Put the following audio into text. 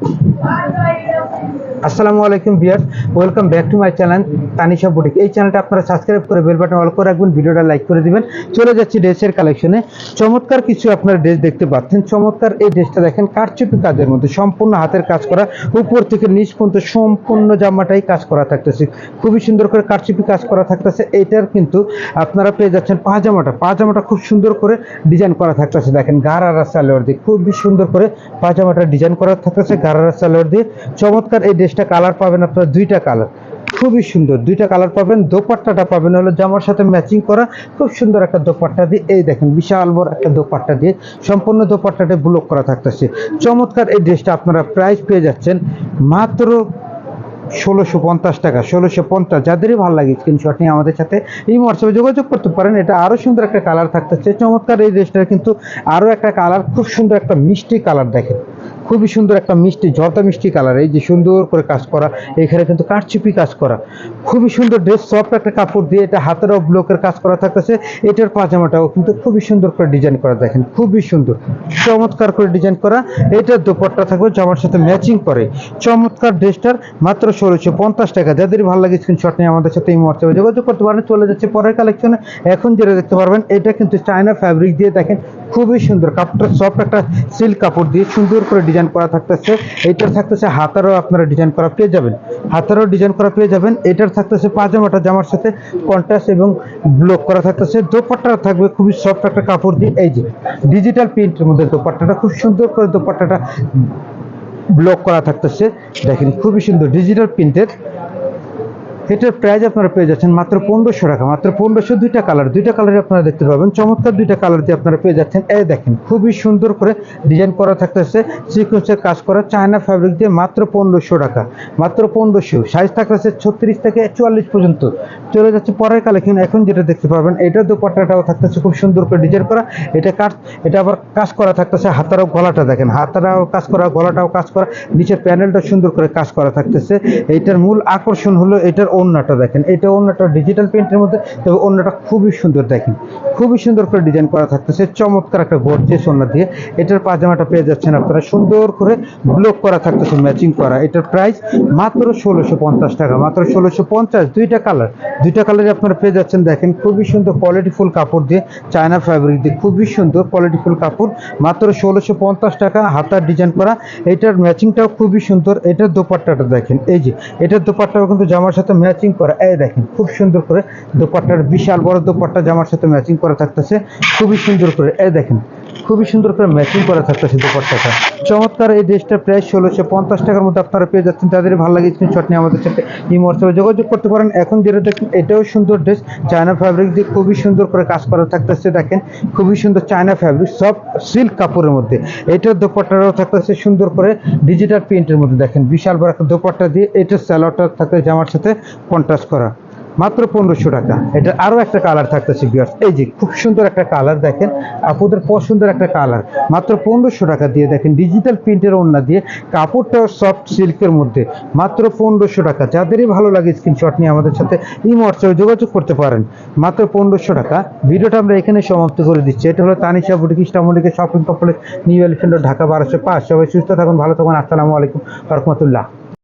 Bye, bye, bye. আসসালামু আলাইকুম বিয়ার welcome back to my channel Tanisha boutique. এই চ্যানেলটা আপনারা সাবস্ক্রাইব করে বেল বাটন অল করে রাখবেন, ভিডিওটা লাইক করে দিবেন। চলে যাচ্ছি ড্রেসের কালেকশনে। চমৎকার কিছু আপনারা ড্রেস দেখতে পাচ্ছেন। চমৎকার এই ড্রেসটা দেখেন, কারচুপি কাজের মধ্যে সম্পূর্ণ হাতের কাজ করা। উপর থেকে নিচ পর্যন্ত সম্পূর্ণ জামাটাই কাজ করা থাকতেছে। খুবই সুন্দর করে কারচুপি কাজ করা থাকতেছে। এইটার কিন্তু আপনারা পেয়ে যাচ্ছেন পাজামাটা। পাজামাটা খুব সুন্দর করে ডিজাইন করা থাকতেছে। দেখেন, গারারা সালোয়ার দিয়ে খুবই সুন্দর করে পাজামাটা ডিজাইন করা থাকতেছে গারারা সালোয়ার দিয়ে। চমৎকার এই ড্রেসটা কালার পাবেন আপনারা দুইটা কালার। খুবই সুন্দর, দুইটা কালার পাবেন। দোপাট্টাটা পাবেন হলো জামার সাথে ম্যাচিং করা, খুব সুন্দর একটা দোপাট্টা দিয়ে, এই দেখেন বিশাল বড় একটা দোপাট্টা দিয়ে সম্পূর্ণ দোপাট্টাটা ব্লক করা থাকতেছে। চমৎকার এই ড্রেসটা আপনারা প্রাইস পেয়ে যাচ্ছেন মাত্র ষোলোশো পঞ্চাশ টাকা, ষোলোশো পঞ্চাশ। যাদেরই ভালো লাগে স্ক্রিনশট নিয়ে আমাদের সাথে এই হোয়াটসঅ্যাপে যোগাযোগ করতে পারেন। এটা আরও সুন্দর একটা কালার থাকতেছে। চমৎকার এই ড্রেসটার কিন্তু আরও একটা কালার, খুব সুন্দর একটা মিষ্টি কালার দেখেন। খুবই সুন্দর একটা মিষ্টি, জর্দা মিষ্টি কালার এই যে সুন্দর করে কাজ করা, এখানে কিন্তু কাঠচুপি কাজ করা। খুবই সুন্দর ড্রেস সফট একটা কাপড় দিয়ে এটা হাতেরও ব্লকের কাজ করা থাকতেছে। এটার পাজামাটাও কিন্তু খুবই সুন্দর করে ডিজাইন করা, দেখেন, খুবই সুন্দর। চমৎকার করে ডিজাইন করা, এটার দোপাট্টা থাকবে জামার সাথে ম্যাচিং করে। চমৎকার ড্রেসটার মাত্র ষোলোশো পঞ্চাশ টাকা। যাদের ভালো লাগে স্ক্রিনশট নিয়ে আমাদের সাথে এই হোয়াটসঅ্যাপে যোগাযোগ করতে পারেন। চলে যাচ্ছে পরের কালেকশনে এখন যেটা দেখতে পারবেন, এটা কিন্তু চায়না ফ্যাব্রিক দিয়ে দেখেন খুবই সুন্দর কাপড়টা সফট একটা সিল্ক কাপড় দিয়ে সুন্দর করে ডিজাইন করা থাকতেছে। এটার থাকতেছে হাতারও আপনারা ডিজাইন করা পেয়ে যাবেন। হাতারও ডিজাইন করা পেয়ে যাবেন। এটার থাকতেছে পাজামাটা জামার সাথে কন্ট্রাস্ট এবং ব্লক করা থাকতেছে। দোপাট্টা থাকবে খুবই সফট একটা কাপড় দিয়ে। এই যে ডিজিটাল প্রিন্টের মধ্যে দোপাট্টাটা, খুব সুন্দর করে দোপাট্টাটা ব্লক করা থাকতেছে। দেখেন খুবই সুন্দর ডিজিটাল প্রিন্টের এটার প্রাইস আপনারা পেয়ে যাচ্ছেন মাত্র পনেরোশো টাকা, মাত্র পনেরোশো দুইটা কালার দুইটা কালারে আপনারা দেখতে পাবেন। চমৎকার দুইটা কালার দিয়ে আপনারা পেয়ে যাচ্ছেন। এই দেখেন, খুবই সুন্দর করে ডিজাইন করা থাকতেছে সিকোয়েন্সের কাজ করা চায়না ফ্যাব্রিক দিয়ে মাত্র পনেরোশো টাকা, মাত্র পনেরোশো। সাইজ থাকতেছে ছত্রিশ থেকে চুয়াল্লিশ পর্যন্ত। চলে যাচ্ছে পরের কালেকশন এখন যেটা দেখতে পাবেন, এটা দোপাট্টাটাও থাকতেছে, খুব সুন্দর করে ডিজাইন করা। এটা কাজ, এটা আবার কাজ করা থাকতেছে হাতারাও গলাটা দেখেন হাতারাও কাজ করা, গলাটাও কাজ করা, নিচের প্যানেলটা সুন্দর করে কাজ করা থাকতেছে। এইটার মূল আকর্ষণ হলো, এটার ওড়নাটা দেখেন। এটা ওড়নাটা ডিজিটাল প্রিন্টের মধ্যে, তবে ওড়নাটা খুবই সুন্দর দেখেন। খুবই সুন্দর করে ডিজাইন করা থাকতেছে। চমৎকার একটা গর্জেস ওড়না দিয়ে। এটার পাজামাটা পেয়ে যাচ্ছেন আপনারা। সুন্দর করে ব্লক করা থাকতেছে ম্যাচিং করা। এটার প্রাইস মাত্র ষোলোশো টাকা। মাত্র ষোলোশো পঞ্চাশ, দুইটা কালার দুইটা কালারে আপনারা পেয়ে যাচ্ছেন, দেখেন, খুবই সুন্দর কোয়ালিটিফুল কাপড় দিয়ে চায়না ফ্যাব্রিক দিয়ে। খুবই সুন্দর কোয়ালিটিফুল কাপড়। মাত্র ষোলোশো পঞ্চাশ টাকা, হাতার ডিজাইন করা। এটার ম্যাচিংটাও খুবই সুন্দর। এটার দোপাট্টাটা দেখেন। এই যে, এটার দোপাট্টাও কিন্তু জামার সাথে ম্যাচিং করা। এই দেখেন, খুব সুন্দর করে দোপাট্টার বিশাল বড় দোপাট্টা জামার সাথে ম্যাচিং করা থাকতেছে। খুবই সুন্দর করে। এই দেখেন খুবই সুন্দর করে ম্যাচিং করা থাকতেছে দোপাট্টাটা চমৎকার এই ড্রেসটা প্রায় ষোলোশো পঞ্চাশ টাকার মধ্যে আপনারা পেয়ে যাচ্ছেন। তাদের ভালো লাগে স্ক্রিনশট নিয়ে আমাদের সাথে হোয়াটসঅ্যাপে যোগাযোগ করতে পারেন। এখন যেটা দেখেন, এটাও সুন্দর ড্রেস চায়না ফ্যাব্রিক দিয়ে খুবই সুন্দর করে কাজ করা থাকতেছে, দেখেন। খুবই সুন্দর চায়না ফ্যাব্রিক সব সিল্ক কাপড়ের মধ্যে। এটার দোপাট্টাটাও থাকতেছে সুন্দর করে ডিজিটাল প্রিন্টের মধ্যে, দেখেন। বিশাল বড় একটা দোপাট্টা দিয়ে এটার স্যালোয়ারটা থাকতে জামার সাথে কন্ট্রাস্ট করা। মাত্র পনেরোশো টাকা। এটা আরও একটা কালার থাকতেছে বিয়ার্স এই যে খুব সুন্দর একটা কালার দেখেন, আপুদের পছন্দের একটা কালার মাত্র পনেরোশো টাকা দিয়ে দেখেন ডিজিটাল প্রিন্টের ওড়না দিয়ে কাপড়টাও সফট সিল্কের মধ্যে। মাত্র পনেরোশো টাকা। যাদেরই ভালো লাগে স্ক্রিনশট নিয়ে আমাদের সাথে এই হোয়াটসঅ্যাপে যোগাযোগ করতে পারেন। মাত্র পনেরোশো টাকা। ভিডিওটা আমরা এখানে সমাপ্ত করে দিচ্ছি। এটা হলো Tanisha boutique ইস্টামলিকে shopping complex New Elephant Dhaka বারোশো পাঁচ সবাই সুস্থ থাকুন, ভালো থাকুন। আসসালামু আলাইকুম রহমতুল্লাহ।